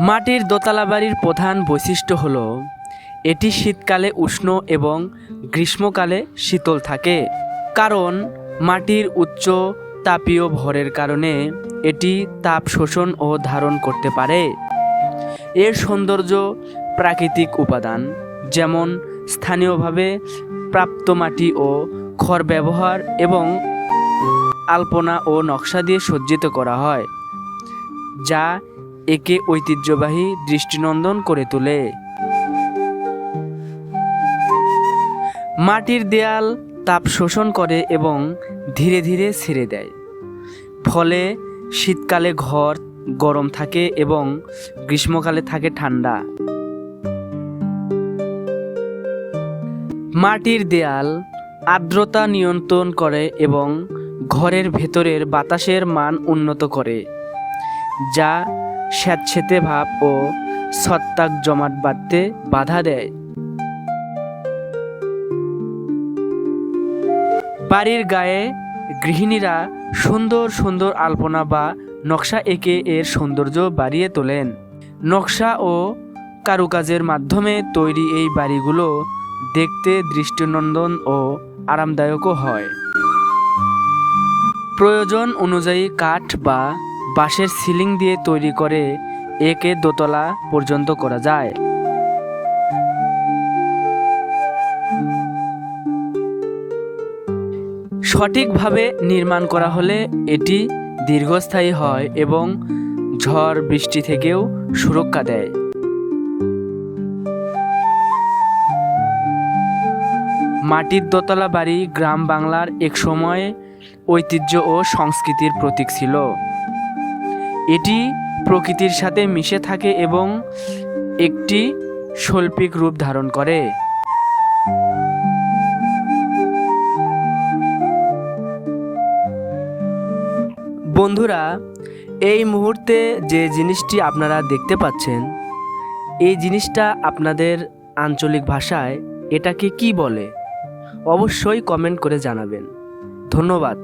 মাটির দোতলা বাড়ির প্রধান বৈশিষ্ট্য হল, এটি শীতকালে উষ্ণ এবং গ্রীষ্মকালে শীতল থাকে। কারণ, মাটির উচ্চ তাপীয় ভরের কারণে এটি তাপ শোষণ ও ধারণ করতে পারে। এর সৌন্দর্য প্রাকৃতিক উপাদান, যেমন স্থানীয়ভাবে প্রাপ্ত মাটি ও খড় ব্যবহার এবং আলপনা ও নকশা দিয়ে সজ্জিত করা হয়, যা একে ঐতিহ্যবাহী দৃষ্টিনন্দন করে তোলে। মাটির দেয়াল তাপ শোষণ করে এবং ধীরে ধীরে ছেড়ে দেয়। ফলে শীতকালে ঘর গরম থাকে এবং গ্রীষ্মকালে থাকে ঠান্ডা। মাটির দেয়াল আর্দ্রতা নিয়ন্ত্রণ করে এবং ঘরের ভেতরের বাতাসের মান উন্নত করে, যা স্যাঁতসেঁতে ভাব ও ছত্রাক জমাট বাঁধতে বাধা দেয়। বাড়ির গায়ে গৃহিণীরা সুন্দর সুন্দর আলপনা বা নকশা এঁকে এর সৌন্দর্য বাড়িয়ে তোলেন। নকশা ও কারুকাজের মাধ্যমে তৈরি এই বাড়িগুলো দেখতে দৃষ্টিনন্দন ও আরামদায়কও হয়। প্রয়োজন অনুযায়ী কাঠ বা বাঁশের সিলিং দিয়ে তৈরি করে একে দোতলা পর্যন্ত করা যায়। সঠিকভাবে নির্মাণ করা হলে এটি দীর্ঘস্থায়ী হয় এবং ঝড় বৃষ্টি থেকেও সুরক্ষা দেয়। মাটির দোতলা বাড়ি গ্রাম বাংলার এক সময় ঐতিহ্য ও সংস্কৃতির প্রতীক ছিল। এটি প্রকৃতির সাথে মিশে থাকে এবং একটি শৈল্পিক রূপ ধারণ করে। বন্ধুরা, এই মুহূর্তে যে জিনিসটি আপনারা দেখতে পাচ্ছেন, এই জিনিসটা আপনাদের আঞ্চলিক ভাষায় এটাকে কি বলে? অবশ্যই কমেন্ট করে জানাবেন। ধন্যবাদ।